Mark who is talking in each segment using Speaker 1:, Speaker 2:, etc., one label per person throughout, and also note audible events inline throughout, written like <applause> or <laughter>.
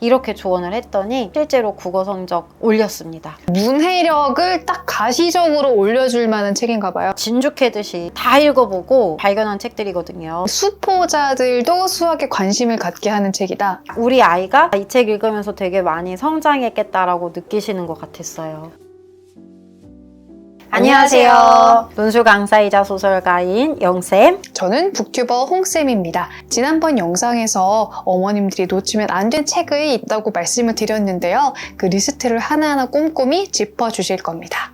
Speaker 1: 이렇게 조언을 했더니 실제로 국어 성적 올렸습니다.
Speaker 2: 문해력을 딱 가시적으로 올려줄 만한 책인가 봐요.
Speaker 1: 진죽해듯이 다 읽어보고 발견한 책들이거든요.
Speaker 2: 수포자들도 수학에 관심을 갖게 하는 책이다.
Speaker 1: 우리 아이가 이 책 읽으면서 되게 많이 성장했겠다라고 느끼시는 것 같았어요. 안녕하세요. 논술 강사이자 소설가인 영쌤.
Speaker 2: 저는 북튜버 홍쌤입니다. 지난번 영상에서 어머님들이 놓치면 안 된 책이 있다고 말씀을 드렸는데요. 그 리스트를 하나하나 꼼꼼히 짚어주실 겁니다.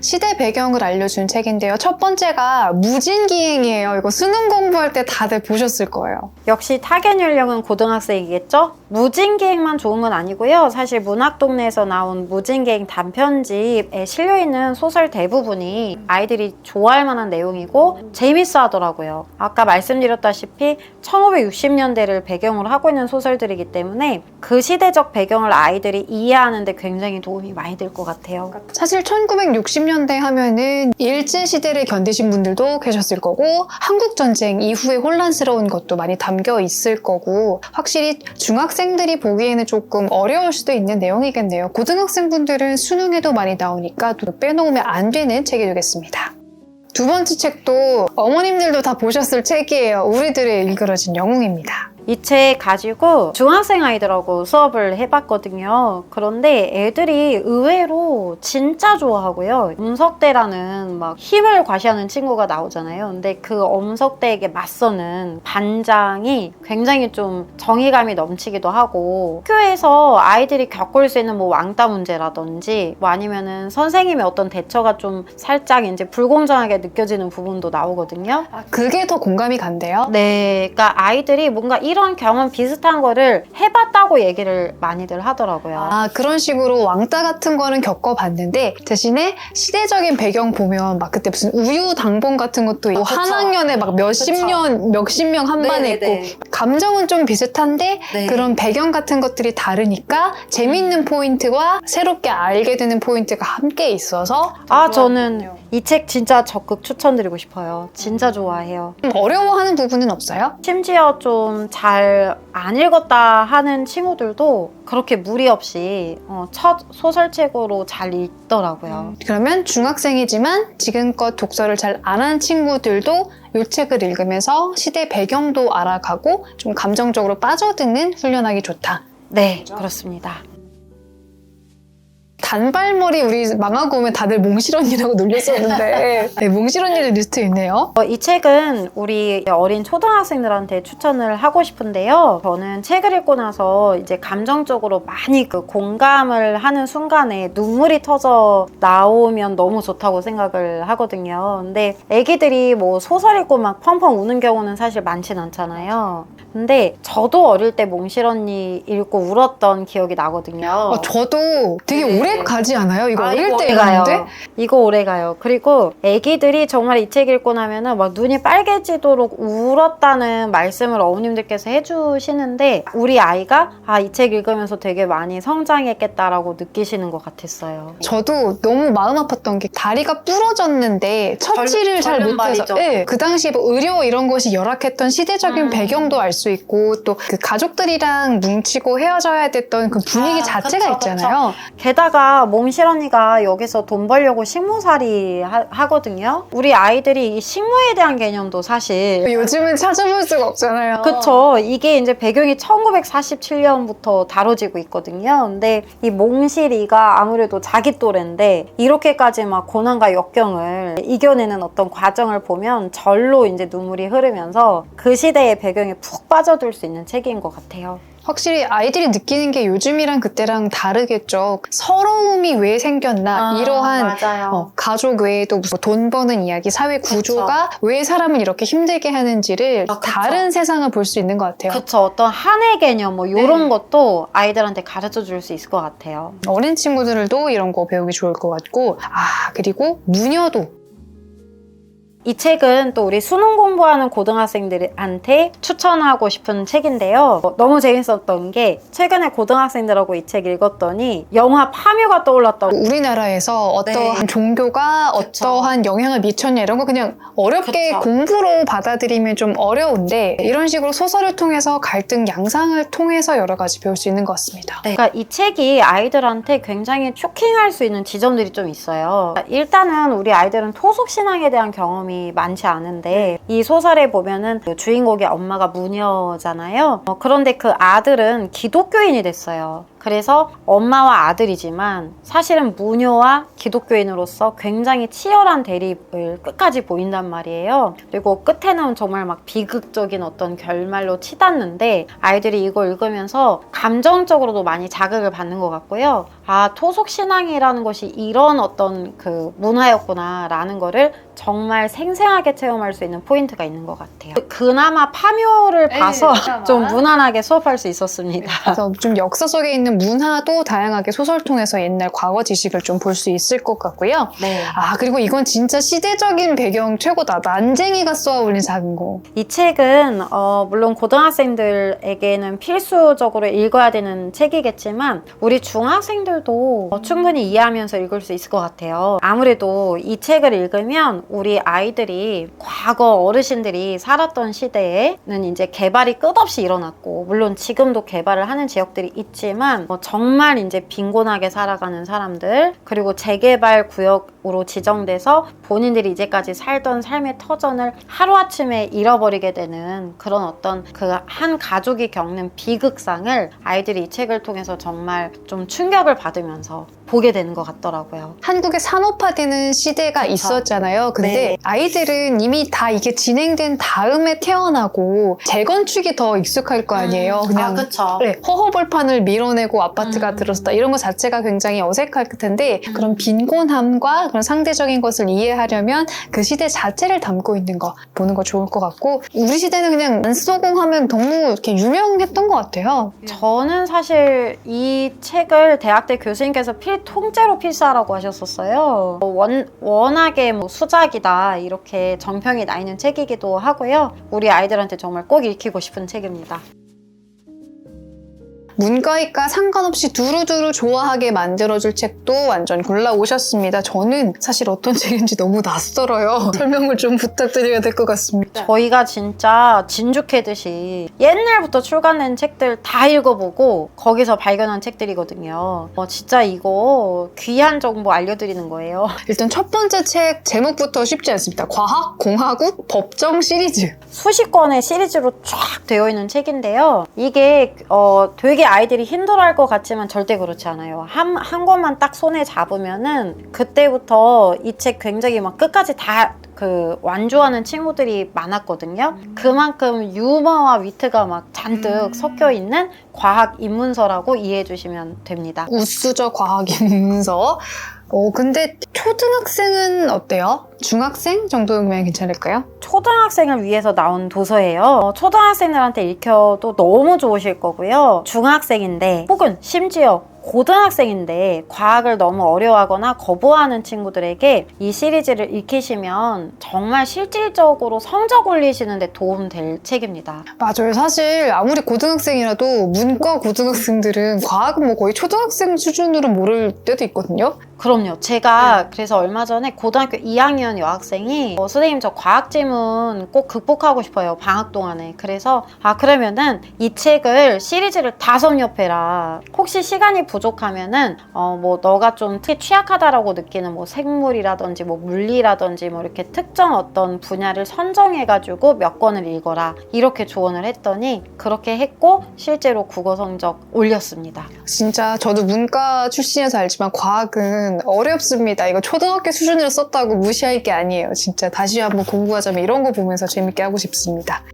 Speaker 2: 시대 배경을 알려준 책인데요. 첫 번째가 무진기행이에요. 이거 수능 공부할 때 다들 보셨을 거예요.
Speaker 1: 역시 타겟 연령은 고등학생이겠죠? 무진계획만 좋은 건 아니고요. 사실 문학동네에서 나온 무진계획 단편집에 실려있는 소설 대부분이 아이들이 좋아할 만한 내용이고 재밌어 하더라고요. 아까 말씀드렸다시피 1560년대를 배경으로 하고 있는 소설들이기 때문에 그 시대적 배경을 아이들이 이해하는데 굉장히 도움이 많이 될 것 같아요.
Speaker 2: 사실 1960년대 하면은 일제 시대를 견디신 분들도 계셨을 거고, 한국 전쟁 이후에 혼란스러운 것도 많이 담겨 있을 거고, 확실히 중학생 들이 보기에는 조금 어려울 수도 있는 내용이겠네요. 고등학생분들은 수능에도 많이 나오니까 또 빼놓으면 안 되는 책이 되겠습니다. 두 번째 책도 어머님들도 다 보셨을 책이에요. 우리들의 일그러진 영웅입니다.
Speaker 1: 이 책 가지고 중학생 아이들하고 수업을 해봤거든요. 그런데 애들이 의외로 진짜 좋아하고요. 엄석대라는 막 힘을 과시하는 친구가 나오잖아요. 근데 그 엄석대에게 맞서는 반장이 굉장히 좀 정의감이 넘치기도 하고 학교에서 아이들이 겪을 수 있는 뭐 왕따 문제라든지 뭐 아니면은 선생님의 어떤 대처가 좀 살짝 이제 불공정하게 느껴지는 부분도 나오거든요.
Speaker 2: 그게 더 공감이 간대요.
Speaker 1: 네, 그러니까 아이들이 뭔가 이런 경험 비슷한 거를 해봤다고 얘기를 많이들 하더라고요.
Speaker 2: 아, 그런 식으로 왕따 같은 거는 겪어봤는데, 대신에 시대적인 배경 보면 막 그때 무슨 우유 당번 같은 것도 있고,
Speaker 1: 아.
Speaker 2: 한 학년에 막 몇십
Speaker 1: 그쵸.
Speaker 2: 년, 몇십 명 한 반에
Speaker 1: 네네네.
Speaker 2: 있고, 감정은 좀 비슷한데,
Speaker 1: 네.
Speaker 2: 그런 배경 같은 것들이 다르니까, 재밌는 포인트와 새롭게 알게 되는 포인트가 함께 있어서,
Speaker 1: 아, 저는 이 책 진짜 적극 추천드리고 싶어요. 진짜 좋아해요.
Speaker 2: 좀 어려워하는 부분은 없어요?
Speaker 1: 심지어 좀잘 안 읽었다 하는 친구들도 그렇게 무리 없이 어, 첫 소설책으로 잘 읽더라고요.
Speaker 2: 그러면 중학생이지만 지금껏 독서를 잘안한 친구들도 이 책을 읽으면서 시대 배경도 알아가고 좀 감정적으로 빠져드는 훈련하기 좋다.
Speaker 1: 네, 그렇습니다.
Speaker 2: 단발머리 우리 망하고 오면 다들 몽실 언니라고 놀렸었는데 <laughs> 네, 몽실 언니들 리스트 있네요.
Speaker 1: 어, 이 책은 우리 어린 초등학생들한테 추천을 하고 싶은데요. 저는 책을 읽고 나서 이제 감정적으로 많이 그 공감을 하는 순간에 눈물이 터져 나오면 너무 좋다고 생각을 하거든요. 근데 애기들이 뭐 소설 읽고 막 펑펑 우는 경우는 사실 많진 않잖아요. 근데 저도 어릴 때 몽실 언니 읽고 울었던 기억이 나거든요.
Speaker 2: 어, 저도 되게
Speaker 1: 네.
Speaker 2: 오래 가지 않아요? 이거
Speaker 1: 아,
Speaker 2: 어릴
Speaker 1: 이거
Speaker 2: 때
Speaker 1: 오래 가요.
Speaker 2: 읽었는데?
Speaker 1: 이거 오래 가요. 그리고 애기들이 정말 이 책 읽고 나면은 막 눈이 빨개지도록 울었다는 말씀을 어머님들께서 해주시는데 우리 아이가 아, 이 책 읽으면서 되게 많이 성장했겠다라고 느끼시는 것 같았어요.
Speaker 2: 저도 너무 마음 아팠던 게 다리가 부러졌는데 처치를 잘
Speaker 1: 절름
Speaker 2: 못해서
Speaker 1: 발이죠.
Speaker 2: 네, 그 당시에 뭐 의료 이런 것이 열악했던 시대적인
Speaker 1: 음.
Speaker 2: 배경도 알 수 있고 또 그 가족들이랑 뭉치고 헤어져야 됐던 그 분위기
Speaker 1: 아,
Speaker 2: 자체가
Speaker 1: 그쵸,
Speaker 2: 있잖아요.
Speaker 1: 게다가 몽실 언니가 여기서 돈 벌려고 식무살이 하, 거든요 우리 아이들이 이 식무에 대한 개념도 사실
Speaker 2: 요즘은 찾아볼 수가 없잖아요.
Speaker 1: 그쵸. 이게 이제 배경이 1947년부터 다뤄지고 있거든요. 근데 이 몽실이가 아무래도 자기 또래인데 이렇게까지 막 고난과 역경을 이겨내는 어떤 과정을 보면 절로 이제 눈물이 흐르면서 그 시대의 배경에 푹 빠져들 수 있는 책인 것 같아요.
Speaker 2: 확실히 아이들이 느끼는 게 요즘이랑 그때랑 다르겠죠. 서러움이 왜 생겼나 이러한
Speaker 1: 아, 맞아요.
Speaker 2: 어, 가족 외에도 무슨 돈 버는 이야기, 사회 구조가 왜 사람을 이렇게 힘들게 하는지를
Speaker 1: 아, 그쵸.
Speaker 2: 다른 세상을 볼 수 있는 것 같아요.
Speaker 1: 그쵸. 어떤 한해 개념 뭐 이런
Speaker 2: 네.
Speaker 1: 것도 아이들한테 가르쳐 줄 수 있을 것 같아요.
Speaker 2: 어린 친구들도 이런 거 배우기 좋을 것 같고, 아, 그리고 무녀도.
Speaker 1: 이 책은 또 우리 수능 공부하는 고등학생들한테 추천하고 싶은 책인데요. 어, 너무 재밌었던 게 최근에 고등학생들하고 이 책 읽었더니 영화 파묘가 떠올랐다고.
Speaker 2: 우리나라에서 어떠한
Speaker 1: 네.
Speaker 2: 종교가
Speaker 1: 그쵸.
Speaker 2: 어떠한 영향을 미쳤냐 이런 거 그냥 어렵게
Speaker 1: 그쵸.
Speaker 2: 공부로 받아들이면 좀 어려운데 이런 식으로 소설을 통해서 갈등 양상을 통해서 여러 가지 배울 수 있는 것 같습니다.
Speaker 1: 네. 그러니까 이 책이 아이들한테 굉장히 쇼킹할 수 있는 지점들이 좀 있어요. 일단은 우리 아이들은 토속 신앙에 대한 경험이 많지 않은데 이 소설에 보면은 그 주인공의 엄마가 무녀잖아요. 어, 그런데 그 아들은 기독교인이 됐어요. 그래서 엄마와 아들이지만 사실은 무녀와 기독교인으로서 굉장히 치열한 대립을 끝까지 보인단 말이에요. 그리고 끝에는 정말 막 비극적인 어떤 결말로 치닫는데 아이들이 이걸 읽으면서 감정적으로도 많이 자극을 받는 것 같고요. 아, 토속 신앙이라는 것이 이런 어떤 그 문화였구나라는 거를 정말 생생하게 체험할 수 있는 포인트가 있는 것 같아요. 그나마 파묘를
Speaker 2: 네,
Speaker 1: 봐서
Speaker 2: 그나마.
Speaker 1: 좀 무난하게 수업할 수 있었습니다.
Speaker 2: 그래서 좀 역사 속에 있는 문화도 다양하게 소설 통해서 옛날 과거 지식을 좀 볼 수 있을 것 같고요.
Speaker 1: 네.
Speaker 2: 아 그리고 이건 진짜 시대적인 배경 최고다. 난쟁이가 쏘아 올린 작은 거.
Speaker 1: 이 책은 어, 물론 고등학생들에게는 필수적으로 읽어야 되는 책이겠지만 우리 중학생들도 어, 충분히 이해하면서 읽을 수 있을 것 같아요. 아무래도 이 책을 읽으면 우리 아이들이 과거 어르신들이 살았던 시대에는 이제 개발이 끝없이 일어났고 물론 지금도 개발을 하는 지역들이 있지만 어, 정말 이제 빈곤하게 살아가는 사람들 그리고 재개발 구역으로 지정돼서 본인들이 이제까지 살던 삶의 터전을 하루아침에 잃어버리게 되는 그런 어떤 그 한 가족이 겪는 비극상을 아이들이 이 책을 통해서 정말 좀 충격을 받으면서 보게 되는 것 같더라고요.
Speaker 2: 한국의 산업화되는 시대가
Speaker 1: 그쵸.
Speaker 2: 있었잖아요. 근데
Speaker 1: 네.
Speaker 2: 아이들은 이미 다 이게 진행된 다음에 태어나고 재건축이 더 익숙할 거 아니에요. 그냥
Speaker 1: 그쵸.
Speaker 2: 네, 허허벌판을 밀어내고 아파트가
Speaker 1: 음.
Speaker 2: 들었다 이런 것 자체가 굉장히 어색할 텐데 그런 빈곤함과 그런 상대적인 것을 이해하려면 그 시대 자체를 담고 있는 거 보는 거 좋을 것 같고 우리 시대는 그냥 안소공 하면 너무 이렇게 유명했던 것 같아요.
Speaker 1: 저는 사실 이 책을 대학 때 교수님께서 필 통째로 필사라고 하셨었어요. 뭐 원, 워낙에 뭐 수작이다 이렇게 정평이 나 있는 책이기도 하고요. 우리 아이들한테 정말 꼭 읽히고 싶은 책입니다.
Speaker 2: 문과이과 상관없이 두루두루 좋아하게 만들어줄 책도 완전 골라오셨습니다. 저는 사실 어떤 책인지 너무 낯설어요. <laughs> 설명을 좀 부탁드려야 될 것 같습니다.
Speaker 1: 저희가 진짜 진죽해듯이 옛날부터 출간된 책들 다 읽어보고 거기서 발견한 책들이거든요. 어, 진짜 이거 귀한 정보 알려드리는 거예요. <laughs>
Speaker 2: 일단 첫 번째 책 제목부터 쉽지 않습니다. 과학, 공화국, 법정 시리즈.
Speaker 1: 수십 권의 시리즈로 쫙 되어 있는 책인데요. 이게 어, 되게 아이들이 힘들어할 것 같지만 절대 그렇지 않아요. 한, 한 권만 딱 손에 잡으면은 그때부터 이 책 굉장히 막 끝까지 다 그 완주하는 친구들이 많았거든요. 그만큼 유머와 위트가 막 잔뜩 섞여 있는 과학 입문서라고 이해해 주시면 됩니다.
Speaker 2: 우수저 과학 인문서. 어, 근데 초등학생은 어때요? 중학생 정도면 괜찮을까요?
Speaker 1: 초등학생을 위해서 나온 도서예요. 어, 초등학생들한테 읽혀도 너무 좋으실 거고요. 중학생인데 혹은 심지어 고등학생인데 과학을 너무 어려워하거나 거부하는 친구들에게 이 시리즈를 읽히시면 정말 실질적으로 성적 올리시는데 도움 될 책입니다.
Speaker 2: 맞아요. 사실 아무리 고등학생이라도 문과 고등학생들은 과학은 뭐 거의 초등학생 수준으로 모를 때도 있거든요.
Speaker 1: 그럼요. 제가 그래서 얼마 전에 고등학교 2학년 여학생이 어, 선생님 저 과학 지문 꼭 극복하고 싶어요. 방학 동안에. 그래서 아 그러면은 이 책을 시리즈를 다섯 옆에라. 혹시 시간이 부족하면은 어 뭐 너가 좀 특히 취약하다라고 느끼는 뭐 생물이라든지 뭐 물리라든지 뭐 이렇게 특정 어떤 분야를 선정해 가지고 몇 권을 읽어라. 이렇게 조언을 했더니 그렇게 했고 실제로 국어 성적 올렸습니다.
Speaker 2: 진짜 저도 문과 출신이라서 알지만 과학은 어렵습니다. 이거 초등학교 수준으로 썼다고 무시할 게 아니에요. 진짜 다시 한번 공부하자면 이런 거 보면서 재밌게 하고 싶습니다.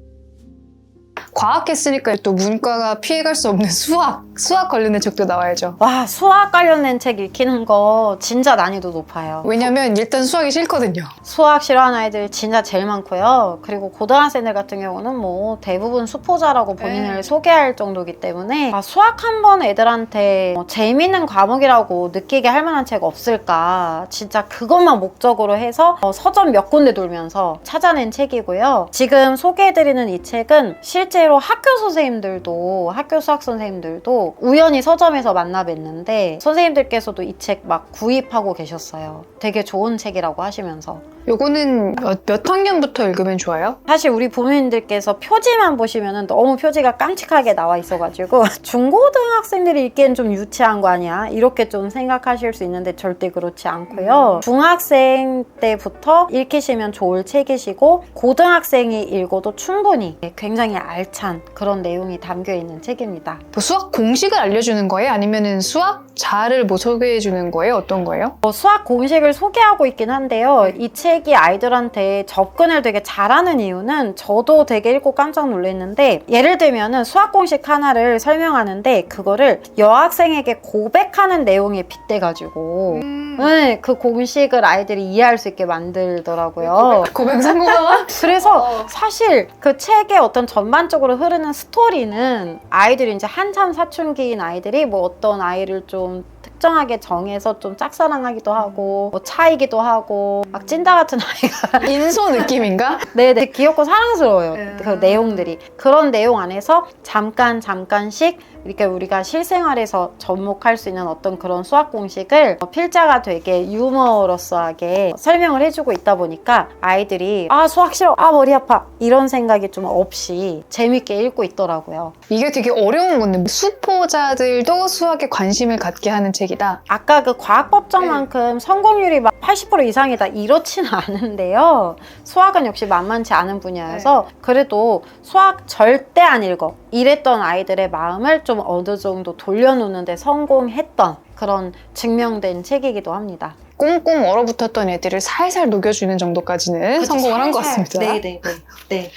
Speaker 2: 과학 했으니까 또 문과가 피해갈 수 없는 수학. 수학 관련된 책도 나와야죠.
Speaker 1: 와, 수학 관련된 책 읽히는 거 진짜 난이도 높아요.
Speaker 2: 왜냐면 일단 수학이 싫거든요.
Speaker 1: 수학 싫어하는 아이들 진짜 제일 많고요. 그리고 고등학생들 같은 경우는 뭐 대부분 수포자라고 본인을
Speaker 2: 네.
Speaker 1: 소개할 정도이기 때문에 아, 수학 한 번 애들한테 뭐 재미있는 과목이라고 느끼게 할 만한 책 없을까. 진짜 그것만 목적으로 해서 어, 서점 몇 군데 돌면서 찾아낸 책이고요. 지금 소개해드리는 이 책은 실제로 학교 선생님들도 학교 수학 선생님들도 우연히 서점에서 만나 뵀는데 선생님들께서도 이 책 막 구입하고 계셨어요. 되게 좋은 책이라고 하시면서.
Speaker 2: 요거는 몇, 몇 학년부터 읽으면 좋아요?
Speaker 1: 사실 우리 부모님들께서 표지만 보시면 너무 표지가 깜찍하게 나와 있어가지고 <laughs> 중고등학생들이 읽기엔 좀 유치한 거 아니야? 이렇게 좀 생각하실 수 있는데 절대 그렇지 않고요. 중학생 때부터 읽히시면 좋을 책이시고 고등학생이 읽어도 충분히 굉장히 알찬 그런 내용이 담겨 있는 책입니다.
Speaker 2: 뭐 수학 공 식을 알려주는 거예요? 아니면은 수학 자를 뭐 소개해주는 거예요? 어떤 거예요?
Speaker 1: 어, 수학 공식을 소개하고 있긴 한데요. 이 책이 아이들한테 접근을 되게 잘하는 이유는 저도 되게 읽고 깜짝 놀랐는데 예를 들면은 수학 공식 하나를 설명하는데 그거를 여학생에게 고백하는 내용에 빗대가지고 네, 그 공식을 아이들이 이해할 수 있게 만들더라고요.
Speaker 2: 고백 성공한? <laughs>
Speaker 1: 그래서 사실 그 책의 어떤 전반적으로 흐르는 스토리는 아이들이 이제 한참 사춘 기인 아이들이 뭐 어떤 아이를 좀 특정하게 정해서 좀 짝사랑하기도 하고 뭐 차이기도 하고 막 찐따 같은 아이가. <laughs>
Speaker 2: 인소 느낌인가?
Speaker 1: 네네. 귀엽고 사랑스러워요.
Speaker 2: 음.
Speaker 1: 그 내용들이. 그런 내용 안에서 잠깐 잠깐씩 이렇게 우리가 실생활에서 접목할 수 있는 어떤 그런 수학 공식을 어, 필자가 되게 유머러스하게 설명을 해주고 있다 보니까 아이들이 아 수학 싫어. 아 머리 아파. 이런 생각이 좀 없이 재밌게 읽고 있더라고요.
Speaker 2: 이게 되게 어려운 건데 수포자들도 수학에 관심을 갖게 하는 책이 다.
Speaker 1: 아까 그 과학 법정만큼 성공률이 막 80% 이상이다 이렇지는 <laughs> 않은데요. 수학은 역시 만만치 않은 분야여서 그래도 수학 절대 안 읽어 이랬던 아이들의 마음을 좀 어느 정도 돌려놓는데 성공했던 그런 증명된 책이기도 합니다.
Speaker 2: 꽁꽁 얼어붙었던 애들을 살살 녹여주는 정도까지는 성공을 한 것 같습니다.
Speaker 1: 네 네 네. 네.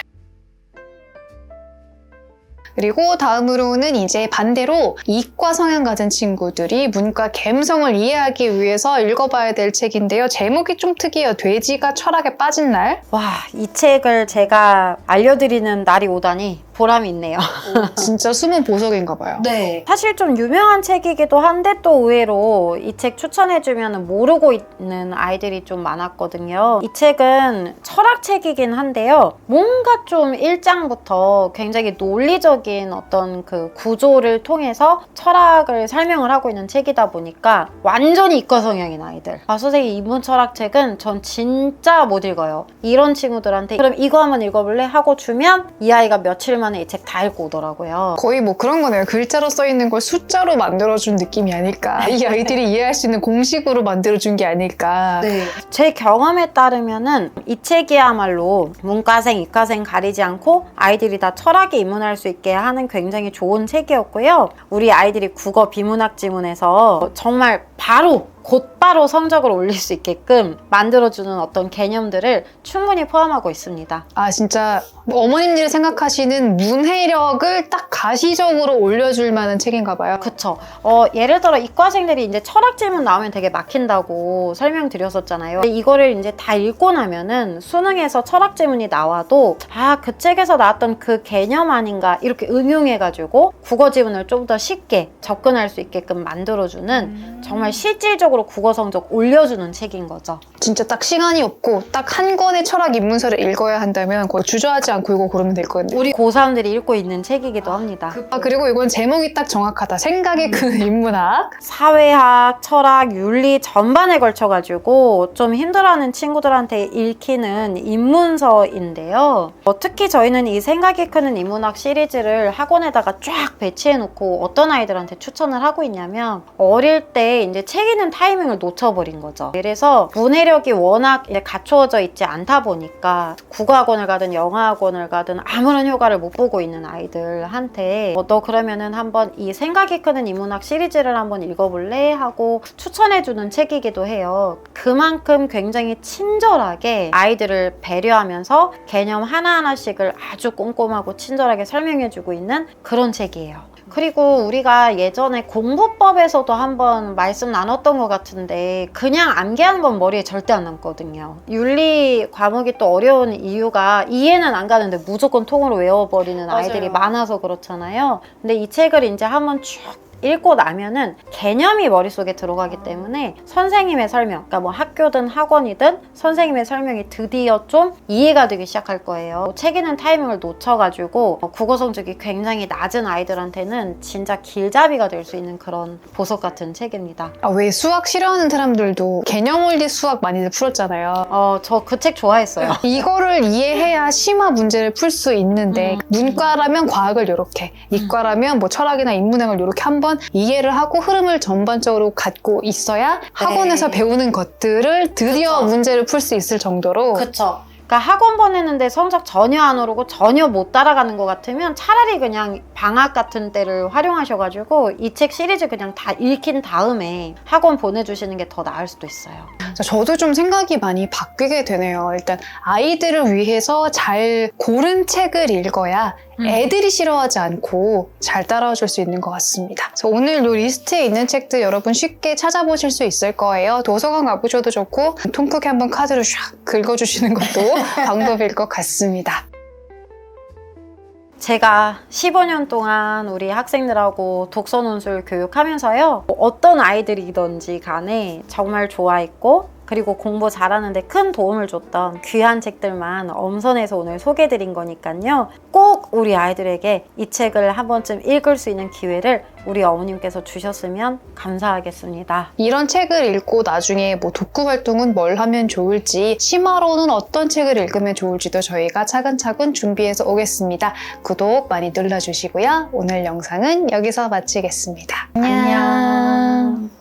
Speaker 2: 그리고 다음으로는 이제 반대로 이과 성향 가진 친구들이 문과 감성을 이해하기 위해서 읽어봐야 될 책인데요. 제목이 좀 특이해요. 돼지가 철학에 빠진 날.
Speaker 1: 와, 이 책을 제가 알려드리는 날이 오다니 보람이 있네요. <laughs>
Speaker 2: 진짜 숨은 보석인가 봐요.
Speaker 1: 네. 사실 좀 유명한 책이기도 한데 또 의외로 이 책 추천해주면 모르고 있는 아이들이 좀 많았거든요. 이 책은 철학책이긴 한데요. 뭔가 좀 1장부터 굉장히 논리적인 어떤 그 구조를 통해서 철학을 설명을 하고 있는 책이다 보니까 완전히 이과 성향인 아이들. 아, 선생님, 인문 철학책은 전 진짜 못 읽어요. 이런 친구들한테 그럼 이거 한번 읽어볼래? 하고 주면 이 아이가 며칠 만에 이 책 다 읽고 오더라고요.
Speaker 2: 거의 뭐 그런 거네요. 글자로 써 있는 걸 숫자로 만들어준 느낌이 아닐까. <laughs> 이 아이들이 이해할 수 있는 공식으로 만들어준 게 아닐까.
Speaker 1: 네. 제 경험에 따르면은 이 책이야말로 문과생, 이과생 가리지 않고 아이들이 다 철학에 입문할 수 있게 하는 굉장히 좋은 책이었고요. 우리 아이들이 국어 비문학 지문에서 정말 바로 곧바로 성적을 올릴 수 있게끔 만들어주는 어떤 개념들을 충분히 포함하고 있습니다.
Speaker 2: 아 진짜 뭐 어머님들이 생각하시는 문해력을 딱 가시적으로 올려줄 만한 책인가 봐요.
Speaker 1: 그쵸. 어, 예를 들어 이과생들이 이제 철학 질문 나오면 되게 막힌다고 설명드렸었잖아요. 근데 이거를 이제 다 읽고 나면은 수능에서 철학 질문이 나와도 아, 그 책에서 나왔던 그 개념 아닌가 이렇게 응용해가지고 국어 지문을 좀 더 쉽게 접근할 수 있게끔 만들어주는 정말 실질적으로 국어 성적 올려주는 책인 거죠.
Speaker 2: 진짜 딱 시간이 없고 딱 한 권의 철학 입문서를 읽어야 한다면 거의 주저하지 않고 이거 고르면 될것 같네요.
Speaker 1: 우리 고3들이 읽고 있는 책이기도 합니다.
Speaker 2: 아 그리고 이건 제목이 딱 정확하다. 생각의 그 인문학.
Speaker 1: 사회학, 철학, 윤리 전반에 걸쳐가지고 좀 힘들어하는 친구들한테 읽히는 입문서인데요. 어, 특히 저희는 이 생각이 크는 인문학 시리즈를 학원에다가 쫙 배치해놓고 어떤 아이들한테 추천을 하고 있냐면 어릴 때 이제 책 읽는 타이 밍을 놓쳐버린 거죠. 그래서 문해력이 워낙 갖추어져 있지 않다 보니까 국어학원을 가든 영어학원을 가든 아무런 효과를 못 보고 있는 아이들한테 어, 너 그러면은 한번 이 생각이 크는 인문학 시리즈를 한번 읽어볼래? 하고 추천해주는 책이기도 해요. 그만큼 굉장히 친절하게 아이들을 배려하면서 개념 하나하나씩을 아주 꼼꼼하고 친절하게 설명해주고 있는 그런 책이에요. 그리고 우리가 예전에 공부법에서도 한번 말씀 나눴던 것 같은데 그냥 암기하는 건 머리에 절대 안 남거든요. 윤리 과목이 또 어려운 이유가 이해는 안 가는데 무조건 통으로 외워버리는
Speaker 2: 맞아요.
Speaker 1: 아이들이 많아서 그렇잖아요. 근데 이 책을 이제 한번 쭉 읽고 나면은 개념이 머릿속에 들어가기 때문에 선생님의 설명, 그러니까 뭐 학교든 학원이든 선생님의 설명이 드디어 좀 이해가 되기 시작할 거예요. 책 읽는 타이밍을 놓쳐가지고 어, 국어 성적이 굉장히 낮은 아이들한테는 진짜 길잡이가 될 수 있는 그런 보석 같은 책입니다.
Speaker 2: 아, 왜 수학 싫어하는 사람들도 개념 원리 수학 많이들 풀었잖아요.
Speaker 1: 어, 저 그 책 좋아했어요. <laughs>
Speaker 2: 이거를 이해해야 심화 문제를 풀 수 있는데
Speaker 1: 음.
Speaker 2: 문과라면 과학을 이렇게 이과라면 뭐 철학이나 인문학을 이렇게 한번 이해를 하고 흐름을 전반적으로 갖고 있어야 학원에서 배우는 것들을 드디어
Speaker 1: 네. 그쵸.
Speaker 2: 문제를 풀 수 있을 정도로
Speaker 1: 그쵸. 그러니까 학원 보내는데 성적 전혀 안 오르고 전혀 못 따라가는 것 같으면 차라리 그냥 방학 같은 때를 활용하셔가지고 이 책 시리즈 그냥 다 읽힌 다음에 학원 보내주시는 게 더 나을 수도 있어요.
Speaker 2: 자, 저도 좀 생각이 많이 바뀌게 되네요. 일단 아이들을 위해서 잘 고른 책을 읽어야
Speaker 1: 음.
Speaker 2: 애들이 싫어하지 않고 잘 따라와 줄수 있는 것 같습니다. 그래서 오늘 이 리스트에 있는 책들 여러분 쉽게 찾아보실 수 있을 거예요. 도서관 가보셔도 좋고 통 크게 한번 카드로 샥 긁어주시는 것도 방법일 것 같습니다.
Speaker 1: 제가 15년 동안 우리 학생들하고 독서 논술 교육하면서요. 어떤 아이들이든지 간에 정말 좋아했고 그리고 공부 잘하는데 큰 도움을 줬던 귀한 책들만 엄선해서 오늘 소개해드린 거니까요. 꼭 우리 아이들에게 이 책을 한 번쯤 읽을 수 있는 기회를 우리 어머님께서 주셨으면 감사하겠습니다.
Speaker 2: 이런 책을 읽고 나중에 뭐 독후 활동은 뭘 하면 좋을지, 심화로는 어떤 책을 읽으면 좋을지도 저희가 차근차근 준비해서 오겠습니다. 구독 많이 눌러주시고요. 오늘 영상은 여기서 마치겠습니다.
Speaker 1: 안녕.